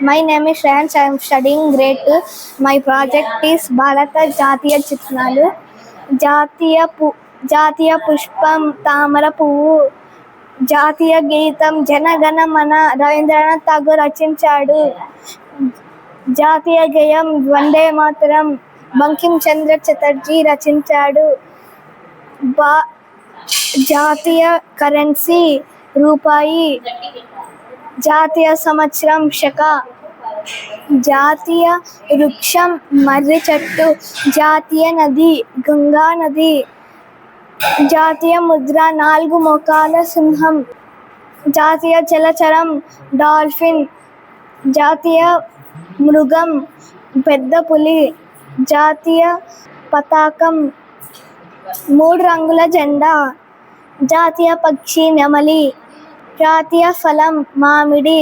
My name is Shreyans. I am studying grade 2. My project is భారత జాతీయ చిత్రాలు జాతీయ పు జాతీయ పుష్పం తామర పువ్వు జాతీయ గీతం జనగణమన రవీంద్రనాథ్ ఠాగూర్ రచించాడు జాతీయ గేయం వందే మాతరం బంకిం చంద్ర చటర్జీ రచించాడు బా జాతీయ కరెన్సీ రూపాయి జాతీయ సంవత్సరం శక. జాతీయ వృక్షం మర్రి చెట్టు. జాతీయ నది గంగా నది. జాతీయ ముద్ర నాలుగు ముఖాల సింహం. జాతీయ జలచరం డాల్ఫిన్. జాతీయ మృగం పెద్ద పులి. జాతీయ పతాకం మూడు రంగుల జెండా. జాతీయ పక్షి నెమలి. திராட்சைய பழம் மாமிடி.